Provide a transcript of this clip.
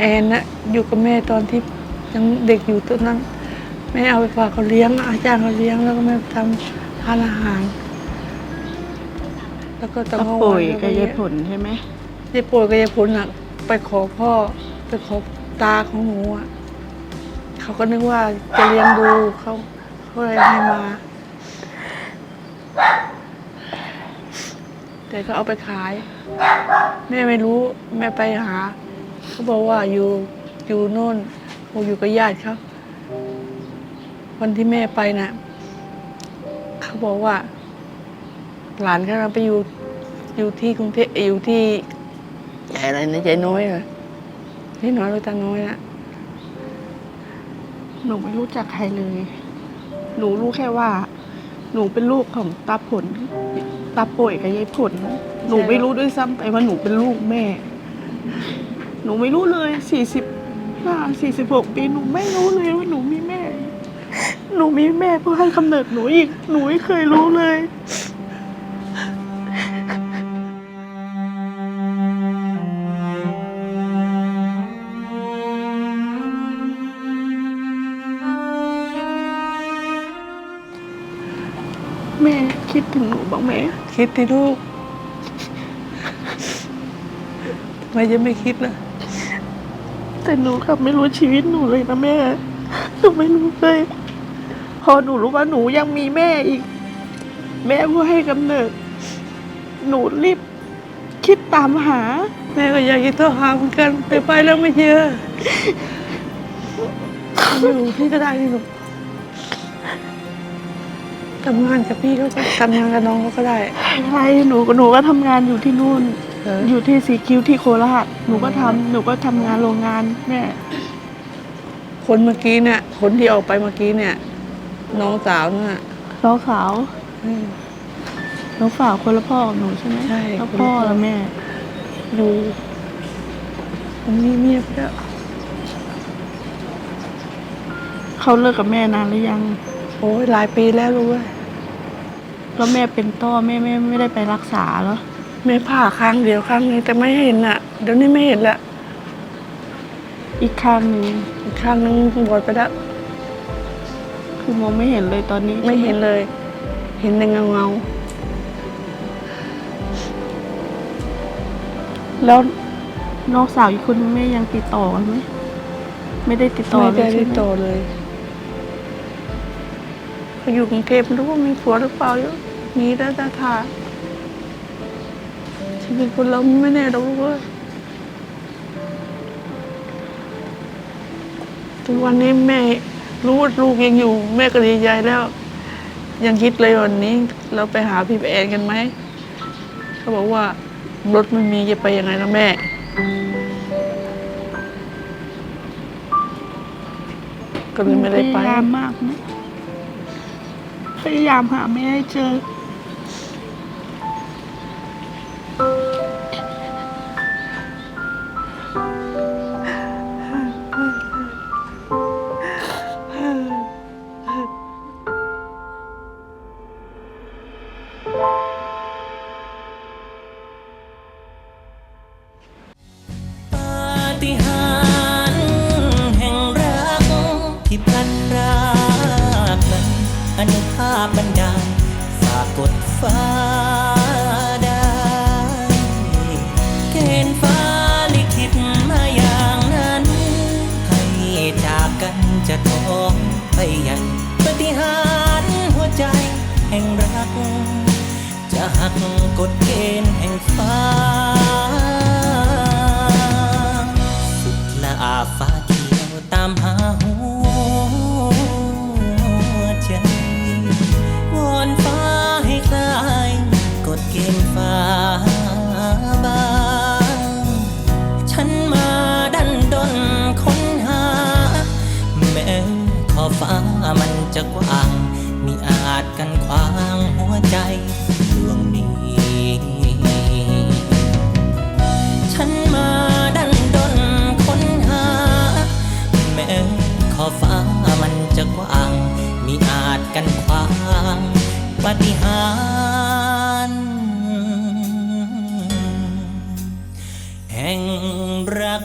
แอนนะอยู่กับแม่ตอนที่ยังเด็กอยู่ตอนนั้นแม่เอาไปฝากเขาเลี้ยงอาจารย์เขาเลี้ยงแล้วก็แม่ทำทานอาหาร แล้วก็ตะก็งอป่วยกับยายผลใช่ไหมยายป่วยกับยายผลน่ะ ไปขอพ่อไปขอตาของหนูอะเขาก็นึกว่าจะเลี้ยงดูเขาเขาเลยให้มา แต่ก็เอาไปขาย แม่ไม่รู้ แม่ไปหา เขาบอกว่าอยู่อยู่โน่นเขาอยู่กับญาติเขาวันที่แม่ไปน่ะเขาบอกว่า หลานเขาไปอยู่อยู่ที่กรุงเทพอยู่ที่อะไรนะใจน้อยเหรอที่น้อยหรือตาน้อยนะหนูไม่รู้จักใครเลย หนูรู้แค่ว่า หนูเป็นลูกของตาผลตาป่วยกับยายผล หนูไม่รู้ด้วยซ้ำไปว่าหนูเป็นลูกแม่ หนูไม่รู้เลยสี่สิบห้าสี่สิบหกปีหนูไม่รู้เลยว่าหนูมีแม่ หนูมีแม่เพื่อให้กำเนิดหนูอีก หนูไม่เคยรู้เลย แม่คิดถึงหนูบ้างไหมคิดที่ลูก ทำไมจะไม่คิดล่ะ แต่หนูกลับไม่รู้ชีวิตหนูเลยนะแม่หนูไม่รู้เลย พอหนูรู้ว่าหนูยังมีแม่อีก แม่ผู้ให้กำเนิด หนูรีบคิดตามหา แม่ก็อยากจะโทรหาเหมือนกันแต่ไปแล้วไม่เจออยู่ที่ก็ได้นี่ลูทำงานกับพี่เขาก็ทำงานกับน้องก็ได้ใช่หนูหนูก็ทำงานอยู่ที่นู่น อออยู่ที่สีคิ้วที่โคราชหนูก็ทำหนูก็ทำงานโรงงานแม่คนเมื่อกี้เนี่ย คนที่ออกไปเมื่อกี้เนี่ย น้องสาวน่ะน้องสาวอืม น้องสาวคนละพ่อกับหนูใช่ไหมใช่แล้วคนละพ่อพ่อ ละแม่ อยู่ตรงนี้เงียบแล้วเขาเลิกกับแม่นานหรือยัง โอ้ยหลายปีแล้วรู้ว่าแล้วแม่เป็นต้อแม่ไม่ไม่ได้ไปรักษาเหรอ แม่ผ่าครั้งเดียวครั้งนี้แต่ไม่เห็นอะเดี๋ยวนี้ไม่เห็นละอีกข้างหนึ่งอีกครั้งนึงบอดไปแล้วคือมองไม่เห็นเลยตอนนี้ไม่เห็นเลย เห็นแต่เงาเงาแล้วน้องสาวอีกคนนึงแม่ยังติดต่อกันไหมไม่ได้ติดๆต่อไม่เลได้ยใช่ติดไหมต่อเลยเขาอยู่กรุงเทพไม่รู้ว่ามีผัวหรือเปล่าอยู่มีแต่ตาทา ชีวิตคนเราไม่แน่หรอกเว้ยทุกวันนี้แม่รู้ว่าลูกยังอยู่ แม่ก็ดีใจแล้ว ยังคิดเลยวันนี้ เราไปหาพี่แอนกันไหมเขาบอกว่ารถไม่มีจะไปยังไงนะแม่ก็เลยไม่ได้ไป พยายามมากนะพยายามหาแม่ให้เจอ จะท้องไปใหญ่ปฏิหารหัวใจแห่งรัก จะหักกฎเกณฑ์แห่งฟ้า จะกว้างมีอาจกันขวางหัวใจดวงนี้ ฉันมาดันดนค้นหา แม้ขอฟ้ามันจะกว้าง มีอาจกันขวางปฏิหารแห่งรัก